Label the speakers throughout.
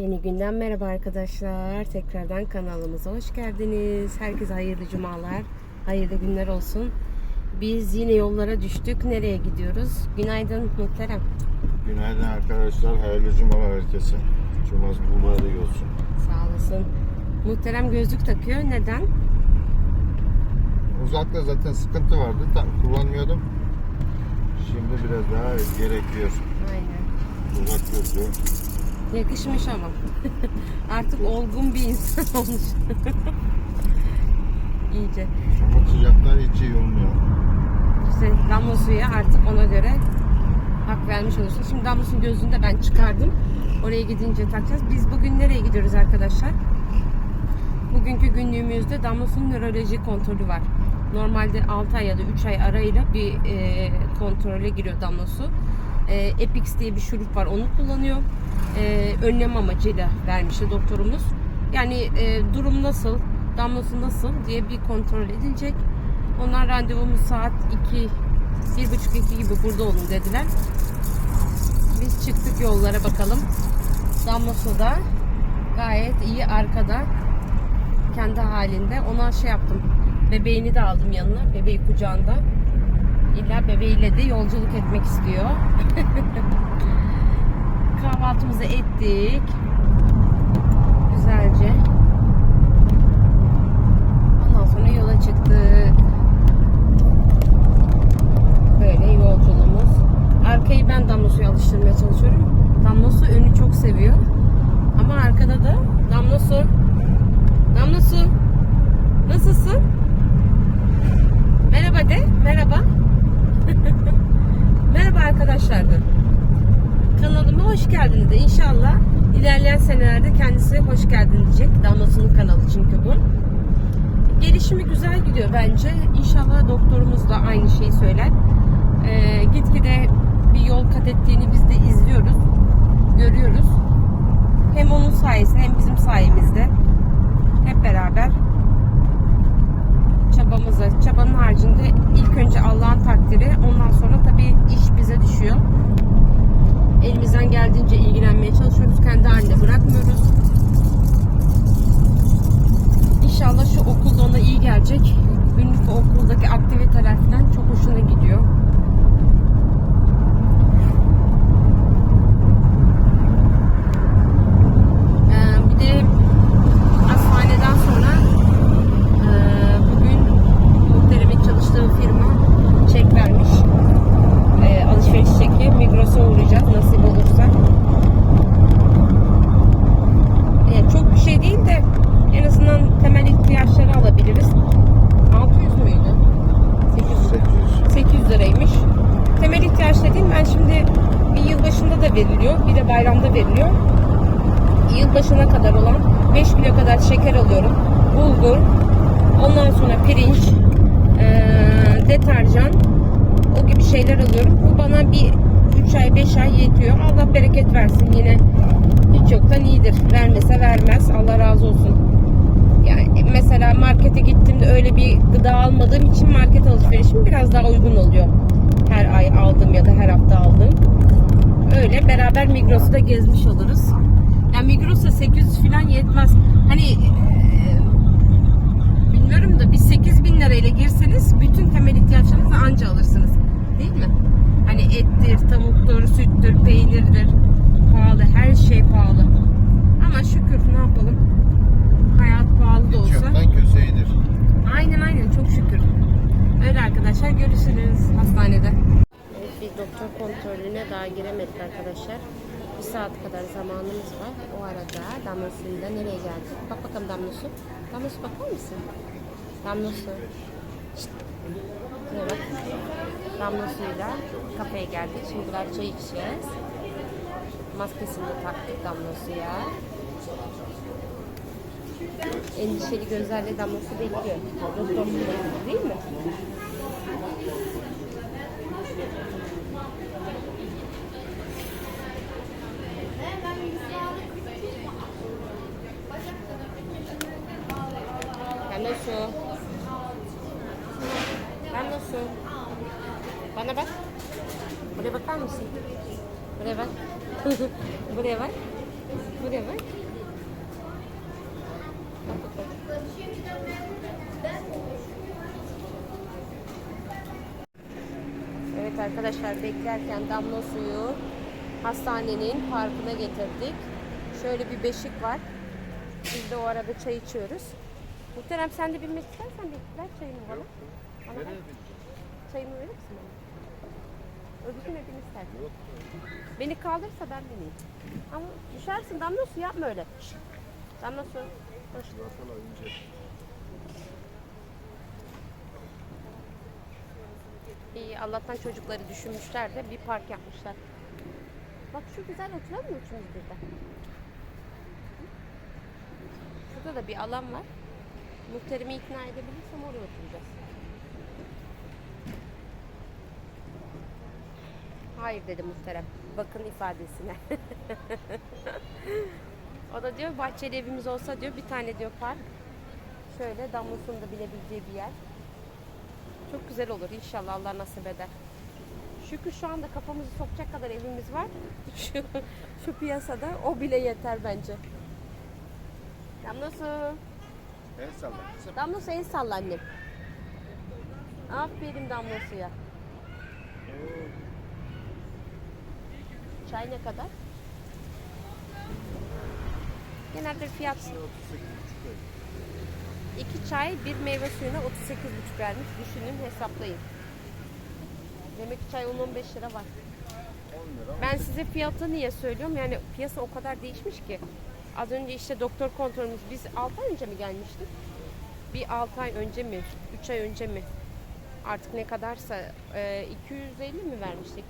Speaker 1: Yeni günden merhaba arkadaşlar. Tekrardan kanalımıza hoş geldiniz. Herkese hayırlı cumalar, hayırlı günler olsun. Biz yine yollara düştük. Nereye gidiyoruz? Günaydın muhterem.
Speaker 2: Günaydın arkadaşlar. Hayırlı cumalar herkese. Cumanız mübarek olsun.
Speaker 1: Sağ olasın. Muhterem gözlük takıyor. Neden?
Speaker 2: Uzakta zaten sıkıntı vardı. Tam kullanmıyordum. Şimdi biraz daha gerekiyor.
Speaker 1: Aynen.
Speaker 2: Uzak gözlüğü.
Speaker 1: Yakışmış ama. Artık olgun bir insan olmuş. İyice.
Speaker 2: Ama sıcaklar hiç iyi olmuyor.
Speaker 1: İşte damla suya artık ona göre hak vermiş olursun. Şimdi damla su gözlüğünü de ben çıkardım. Oraya gidince takacağız. Biz bugün nereye gidiyoruz arkadaşlar? Bugünkü günlüğümüzde damla su'nun nöroloji kontrolü var. Normalde 6 ay ya da 3 ay arayla bir e, kontrole giriyor damla su. E, Epix diye bir şurup var onu kullanıyor. E, önlem amacıyla vermişti doktorumuz. Yani e, durum nasıl, damla su nasıl diye bir kontrol edilecek. Onlar randevumuz saat 2, 1.30-2 gibi burada olun dediler. Biz çıktık yollara bakalım. Damla su da gayet iyi arkada kendi halinde. Ona şey yaptım. Bebeğini de aldım yanına. Bebeği kucağında. İlla bebeğiyle de yolculuk etmek istiyor. Kahvaltımızı ettik. Güzelce. Ondan sonra yola çıktık. Böyle yolculuğumuz. Arkayı ben damla suya alıştırmaya çalışıyorum. Damla su önü çok seviyor. Ama arkada da damla su. Damla su. Nasılsın? Merhaba de. Merhaba. De. Kanalıma hoş geldiniz de. İnşallah ilerleyen senelerde kendisi hoş geldin diyecek. Damlası'nın kanalı çünkü bu. Gelişimi güzel gidiyor bence. İnşallah doktorumuz da aynı şeyi söyler. Ee, gitgide bir yol kat ettiğini biz de izliyoruz. Görüyoruz. Hem onun sayesinde hem bizim sayemizde hep beraber çabamızı, çabanın haricinde ilk önce Allah'ın takdiri, ondan Kendi haline bırakmıyoruz. İnşallah şu okulda ona iyi gelecek. Günlük okuldaki aktiviteler falan çok hoşuna gidiyor. Ee, bir de hastaneden sonra e, bugün muhteremin çalıştığı firma çek vermiş. E, alışveriş çeki. Migros'a uğrayacağız nasip olursa. Yani çok bir şey değil de en azından temel ihtiyaçları alabiliriz. 600 müydü? 800.
Speaker 2: 800.
Speaker 1: 800 liraymış. Temel ihtiyaç dediğim ben şimdi bir yılbaşında da veriliyor, bir de bayramda veriliyor. Yılbaşına kadar olan 5 kilo kadar şeker alıyorum. Bulgur, ondan sonra pirinç, eee, deterjan, o gibi şeyler alıyorum. Bu bana bir 3 ay 5 ay yetiyor. Allah bereket versin yine. Hiç yoktan iyidir. Vermese vermez. Allah razı olsun. Yani mesela markete gittiğimde öyle bir gıda almadığım için market alışverişim biraz daha uygun oluyor. Her ay aldığım ya da her hafta aldığım. Öyle beraber Migros'u da gezmiş oluruz. Yani Migros'a 800 falan yetmez. Hani eee, bilmiyorum da bir 8000 lirayla girseniz bütün temel ihtiyaçlarınızı anca alırsınız. Değil mi? Hani ettir, tavuktur, süttür, peynirdir. Pahalı, her şey pahalı. Ama şükür ne yapalım? Hayat pahalı da olsa.
Speaker 2: yoktan köseydir.
Speaker 1: Aynen aynen çok şükür. Öyle arkadaşlar görüşürüz hastanede. Doktor kontrolüne daha giremedik arkadaşlar. Bir saat kadar zamanımız var. O arada damla suyuyla nereye geldik? Bak bakalım damla su. Damla su bakar mısın? Damla su. Şşt. Buraya kafeye geldik. Şimdi biraz çay içeceğiz. Maskesini de taktık damla suya. Endişeli gözlerle damla su bekliyor. Doktor değil mi? Damla su. Damla su. Bana bak. Buraya bakar mısın? Buraya bak. Buraya bak. Buraya bak. Evet arkadaşlar beklerken damla suyu hastanenin parkına getirdik. Şöyle bir beşik var. Biz de o arada çay içiyoruz. Muhterem sen de binmek istersen bir ver çayını bana. Çayımı verir misin bana? Öbürsüne bin istersen. Beni kaldırsa ben bineyim. Ama düşersin damla su yapma öyle. Damla su. Koş. İyi Allah'tan çocukları düşünmüşler de bir park yapmışlar. Bak şu güzel oturalım mı üçümüz birden? Şurada da bir alan var. Muhterimi ikna edebilirsem oraya oturacağız. Hayır dedi muhterem. Bakın ifadesine. o da diyor bahçeli evimiz olsa diyor bir tane diyor park. Şöyle damlasını da bilebileceği bir yer. Çok güzel olur inşallah Allah nasip eder. Şükür şu anda kafamızı sokacak kadar evimiz var. Şu, şu piyasada o bile yeter bence. Damla su.
Speaker 2: El salla. kızım.
Speaker 1: Damla su el salla annem. Aferin Damla suya. Çay ne kadar? Genelde fiyat iki çay bir meyve suyuna 38,5 vermiş. Düşünün hesaplayın. Demek ki çay 10-15 lira var.
Speaker 2: 10 lira.
Speaker 1: Ben size fiyatı niye söylüyorum? Yani piyasa o kadar değişmiş ki. Az önce işte doktor kontrolümüz biz 6 ay önce mi gelmiştik? Bir 6 ay önce mi? 3 ay önce mi? Artık ne kadarsa e, 250 mi vermiştik?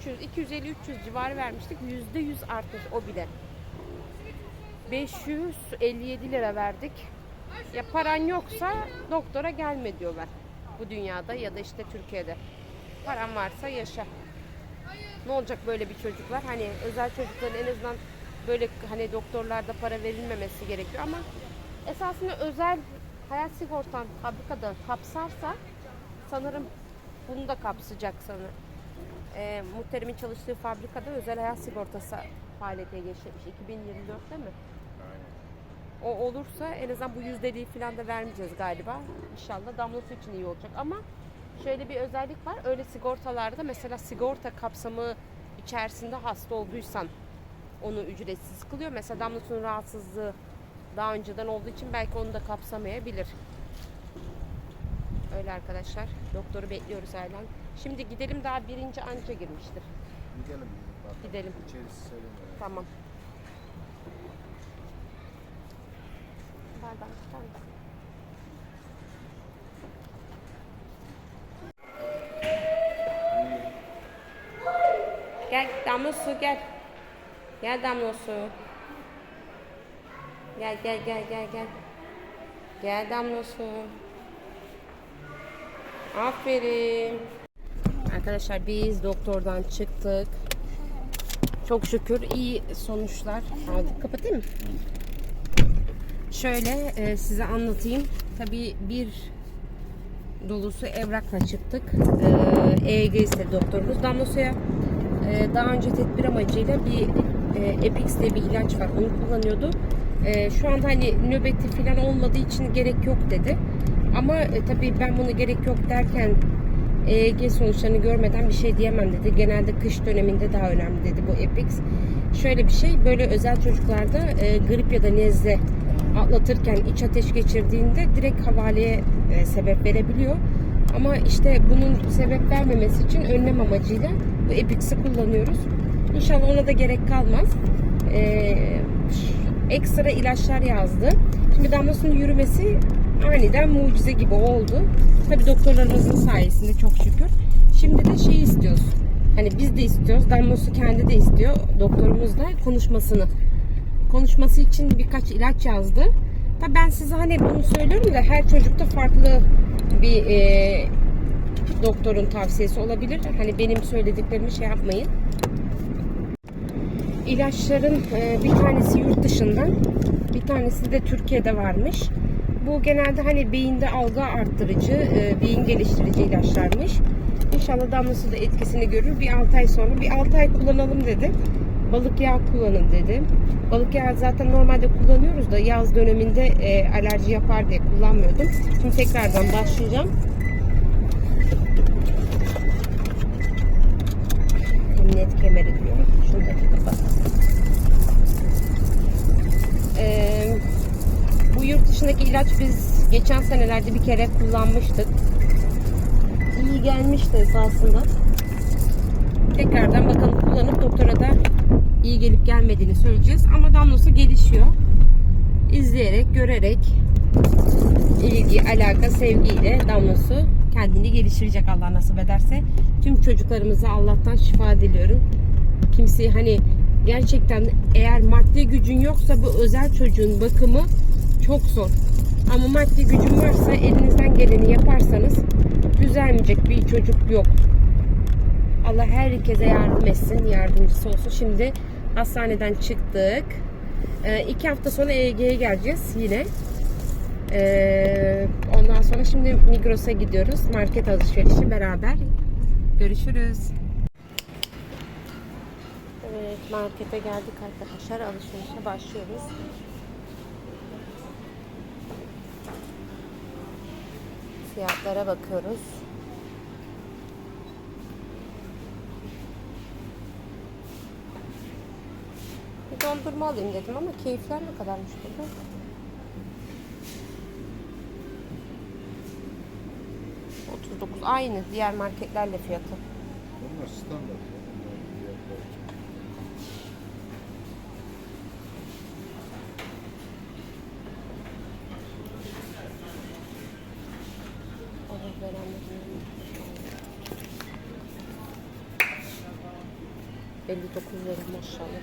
Speaker 1: 300, 250 300 civarı vermiştik. %100 artmış o bile. 557 lira verdik. Ya paran yoksa doktora gelme diyorlar. Bu dünyada ya da işte Türkiye'de. Paran varsa yaşa. Ne olacak böyle bir çocuklar? Hani özel çocukların en azından böyle hani doktorlarda para verilmemesi gerekiyor ama esasında özel hayat sigortan fabrikada kapsarsa sanırım bunu da kapsayacak sanırım. Ee, muhterimin çalıştığı fabrikada özel hayat sigortası faaliyete geçmiş 2024'te mi? O olursa en azından bu yüzdeliği falan da vermeyeceğiz galiba. İnşallah damlası için iyi olacak ama şöyle bir özellik var. Öyle sigortalarda mesela sigorta kapsamı içerisinde hasta olduysan onu ücretsiz kılıyor. Mesela damlasının rahatsızlığı daha önceden olduğu için belki onu da kapsamayabilir. Öyle arkadaşlar. Doktoru bekliyoruz halen. Şimdi gidelim daha birinci anca girmiştir.
Speaker 2: Gidelim. Bak.
Speaker 1: Gidelim.
Speaker 2: İçerisi serin. yani.
Speaker 1: Tamam. Bardağı tutar mısın? Gel damla su gel. Gel damla su. Gel gel gel gel gel. Gel damla su. Aferin. Arkadaşlar biz doktordan çıktık. Çok şükür iyi sonuçlar aldık. Kapatayım mı? Şöyle e, size anlatayım. Tabii bir dolusu evrakla çıktık. E, EEG istedi doktorumuz. Damla suya e, daha önce tedbir amacıyla bir e, Epix diye bir ilaç var. Onu kullanıyordu. E, şu anda hani nöbeti falan olmadığı için gerek yok dedi. Ama e, tabii ben bunu gerek yok derken EEG sonuçlarını görmeden bir şey diyemem dedi. Genelde kış döneminde daha önemli dedi bu Epix. Şöyle bir şey böyle özel çocuklarda e, grip ya da nezle atlatırken iç ateş geçirdiğinde direkt havaleye e, sebep verebiliyor. Ama işte bunun sebep vermemesi için önlem amacıyla bu Epix'i kullanıyoruz. İnşallah ona da gerek kalmaz. E, ekstra ilaçlar yazdı. Şimdi damlasının yürümesi aniden mucize gibi oldu. Tabii doktorlarımızın sayesinde çok şükür. Şimdi de şey istiyoruz. Hani biz de istiyoruz. Damlosu kendi de istiyor. Doktorumuz da konuşmasını. Konuşması için birkaç ilaç yazdı. Tabii ben size hani bunu söylüyorum da her çocukta farklı bir e, doktorun tavsiyesi olabilir. Hani benim söylediklerimi şey yapmayın. İlaçların e, bir tanesi yurt dışından, bir tanesi de Türkiye'de varmış. Bu genelde hani beyinde algı arttırıcı, e, beyin geliştirici ilaçlarmış. İnşallah damlası da etkisini görür. Bir 6 ay sonra, bir 6 ay kullanalım dedi. balık yağı kullanın dedi. Balık yağı zaten normalde kullanıyoruz da yaz döneminde e, alerji yapar diye kullanmıyordum. Şimdi tekrardan başlayacağım. Emniyet yurt dışındaki ilaç biz geçen senelerde bir kere kullanmıştık. İyi gelmişti esasında. Tekrardan bakalım kullanıp doktora da iyi gelip gelmediğini söyleyeceğiz. Ama damlosu gelişiyor. İzleyerek, görerek ilgi, alaka, sevgiyle damlosu kendini geliştirecek Allah nasip ederse. Tüm çocuklarımıza Allah'tan şifa diliyorum. Kimseyi hani gerçekten eğer maddi gücün yoksa bu özel çocuğun bakımı çok zor. Ama maddi gücün varsa elinizden geleni yaparsanız düzelmeyecek bir çocuk yok. Allah herkese yardım etsin, yardımcısı olsun. Şimdi hastaneden çıktık. Ee, iki hafta sonra EEG'ye geleceğiz yine. Ee, ondan sonra şimdi Migros'a gidiyoruz. Market alışverişi beraber. Görüşürüz. Evet, markete geldik arkadaşlar. Alışverişe başlıyoruz. Fiyatlara bakıyoruz. Bir dondurma alayım dedim ama keyifler ne kadarmış burada? ...39 aynı diğer marketlerle fiyatı.
Speaker 2: Bunlar standart. ya, bunların fiyatları.
Speaker 1: Allah verenlerin 59 verim maşallah.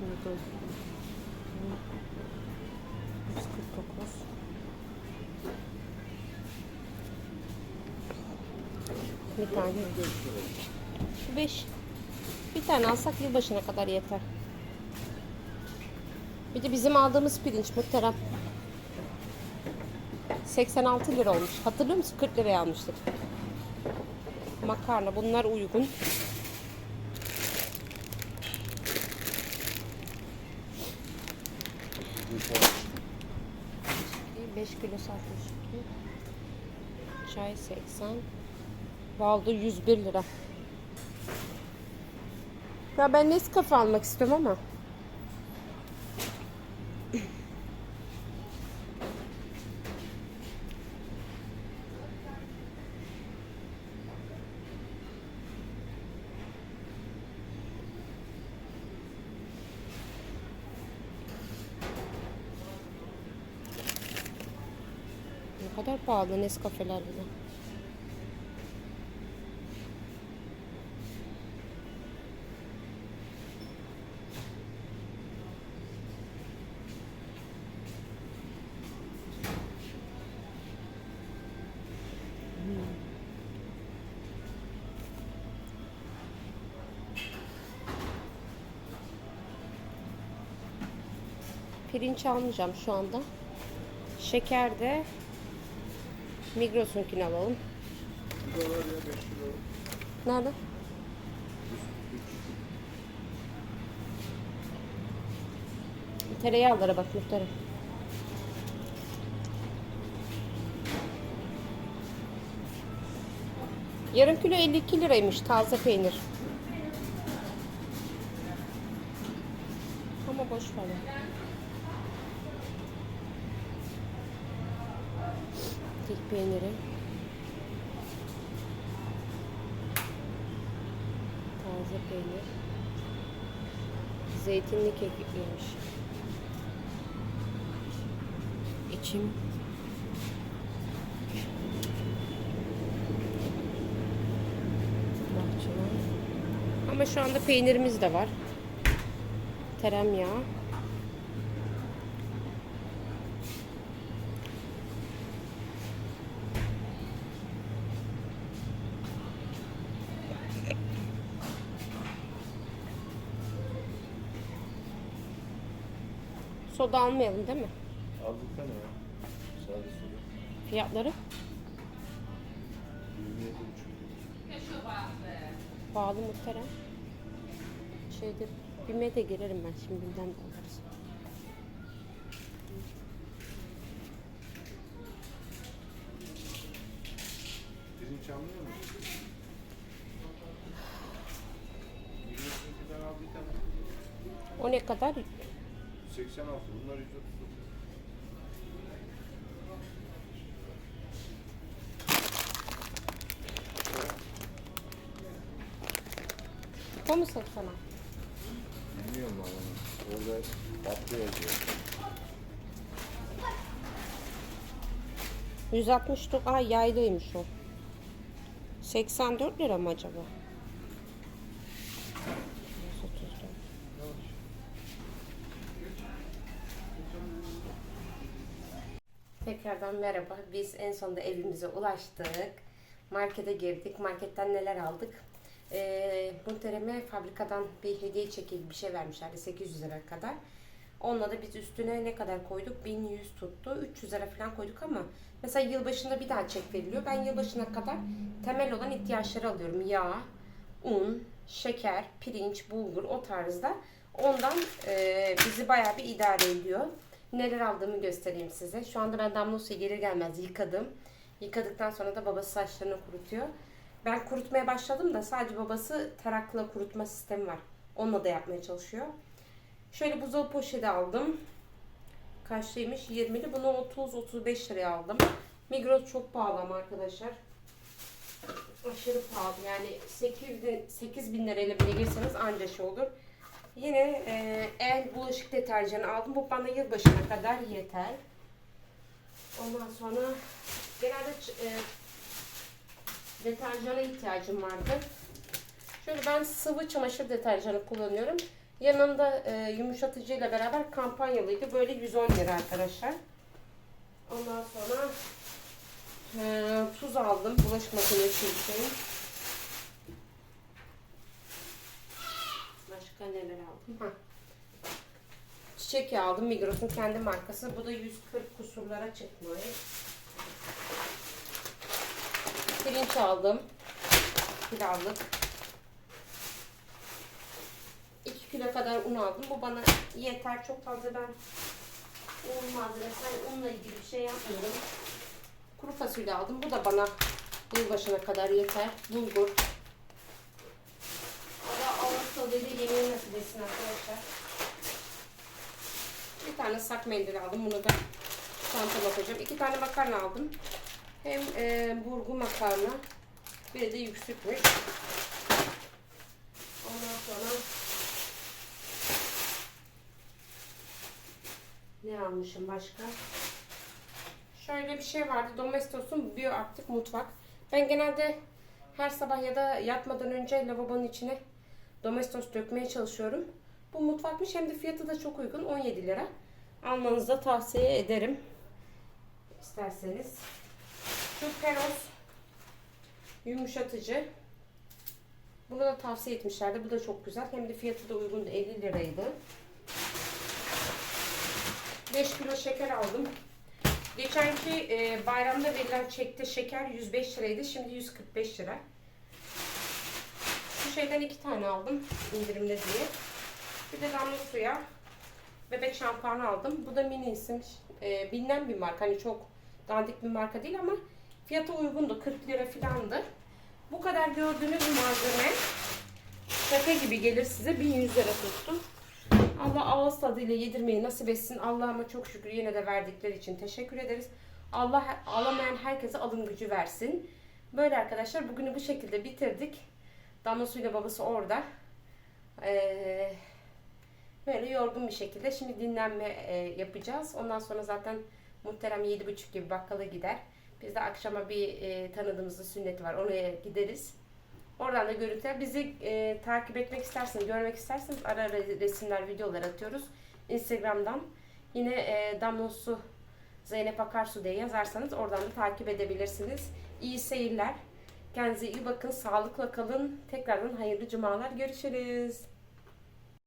Speaker 1: Buldum. 149. Bir tane. Şu 5. Bir tane alsak yılbaşına kadar yeter. Bir de bizim aldığımız pirinç muhterem. 86 lira olmuş. Hatırlıyor musun? 40 liraya almıştık. Makarna bunlar uygun. 5 kilo 62. Çay 80. Baldo 101 lira. Ya ben Nescafe almak istiyorum ama. Kadar pahalı Nescafe'ler bile. Pirinç almayacağım şu anda. Şeker de Migros'unkini alalım.
Speaker 2: dolar ya 5 kilo.
Speaker 1: Nerede? Tereyağlara bak muhtarım. Yarım kilo 52 liraymış taze peynür. Ama boş ver. Peyniri. Taze peynir. Zeytinli kekiklemiş. İçim. Bahçıvan. Ama şu anda peynirimiz de var. Tereyağı. Soda almayalım değil mi?
Speaker 2: Aldık ne ya? Sade soda.
Speaker 1: Fiyatları?
Speaker 2: 27,5.
Speaker 1: pahalı muhterem. Şeyde BİM'e de girerim ben şimdi BİM'den de alırız.
Speaker 2: Pirinç anlıyor musun?
Speaker 1: O ne kadar?
Speaker 2: 86. Bunlar 139.
Speaker 1: O mu sana?
Speaker 2: Bilmiyorum valla. Orada tatlı yazıyor.
Speaker 1: 160 lira. Aa yaylıymış o. 84 lira mı acaba? 134. Tekrardan merhaba. Biz en sonunda evimize ulaştık. Markete girdik. Marketten neler aldık? Ee, muhtereme fabrikadan bir hediye çeki gibi bir şey vermişlerdi. 800 lira kadar. Onunla da biz üstüne ne kadar koyduk? 1100 tuttu. 300 lira falan koyduk ama mesela yılbaşında bir daha çek veriliyor. Ben yılbaşına kadar temel olan ihtiyaçları alıyorum. Yağ, un, şeker, pirinç, bulgur o tarzda. Ondan e, bizi bayağı bir idare ediyor. Neler aldığımı göstereyim size. Şu anda ben damla suyu gelir gelmez yıkadım. Yıkadıktan sonra da babası saçlarını kurutuyor. Ben kurutmaya başladım da sadece babası tarakla kurutma sistemi var. Onunla da yapmaya çalışıyor. Şöyle buzdolabı poşeti aldım. Kaçlıymış? 20'li. Bunu 30-35 liraya aldım. Migros çok pahalı ama arkadaşlar. Aşırı pahalı. Yani 8 bin, 8 bin lirayla bile girseniz anca şey olur. Yine e, el bulaşık deterjanı aldım. Bu bana yılbaşına kadar yeter. Ondan sonra genelde e, deterjana ihtiyacım vardı. Şöyle ben sıvı çamaşır deterjanı kullanıyorum. Yanında e, yumuşatıcıyla beraber kampanyalıydı. Böyle 110 lira arkadaşlar. Ondan sonra e, tuz aldım. Bulaşık makinesi için. Başka neler aldım? Ha. Çiçek yağı aldım. Migros'un kendi markası. Bu da 140 kusurlara çıkmış. Pirinç aldım. Pilavlık. 2 kilo kadar un aldım. Bu bana yeter. Çok fazla ben un malzemesi, unla ilgili bir şey yapmıyorum. Kuru fasulye aldım. Bu da bana yılbaşına kadar yeter. Bulgur. Dedi yemeği nasip etsin arkadaşlar. Bir tane sak mendil aldım. Bunu da çantama koyacağım. İki tane makarna aldım. Hem e, burgu makarna. Bir de yüksükmüş. Ondan sonra ne almışım başka? Şöyle bir şey vardı. Domestos'un bioaktif mutfak. Ben genelde her sabah ya da yatmadan önce lavabonun içine Domestos dökmeye çalışıyorum. Bu mutfakmış hem de fiyatı da çok uygun. 17 lira. Almanızı da tavsiye ederim. İsterseniz. Şu Peros yumuşatıcı. Bunu da tavsiye etmişlerdi. Bu da çok güzel. Hem de fiyatı da uygundu. 50 liraydı. 5 kilo şeker aldım. Geçenki e, bayramda verilen çekte şeker 105 liraydı. Şimdi 145 lira. Şeyden iki tane aldım indirimli diye. Bir de damla suya bebek şampuanı aldım. Bu da mini isim. E, bilinen bir marka. Hani çok dandik bir marka değil ama fiyatı uygundu. 40 lira filandı. Bu kadar gördüğünüz malzeme şaka gibi gelir size 1100 lira tuttu. Allah ağız tadıyla yedirmeyi nasip etsin. Allah'ıma çok şükür yine de verdikleri için teşekkür ederiz. Allah alamayan herkese alım gücü versin. Böyle arkadaşlar bugünü bu şekilde bitirdik. Damla suyla babası orada. Ee, böyle yorgun bir şekilde şimdi dinlenme e, yapacağız. Ondan sonra zaten muhterem 7.30 gibi bakkala gider. Biz de akşama bir e, tanıdığımızda sünneti var. Oraya gideriz. Oradan da görüntüler. Bizi e, takip etmek isterseniz, görmek isterseniz ara ara resimler, videolar atıyoruz. Instagram'dan. Yine e, Damlosu Zeynep Akarsu diye yazarsanız oradan da takip edebilirsiniz. İyi seyirler. Kendinize iyi bakın. Sağlıkla kalın. Tekrardan hayırlı cumalar. Görüşürüz.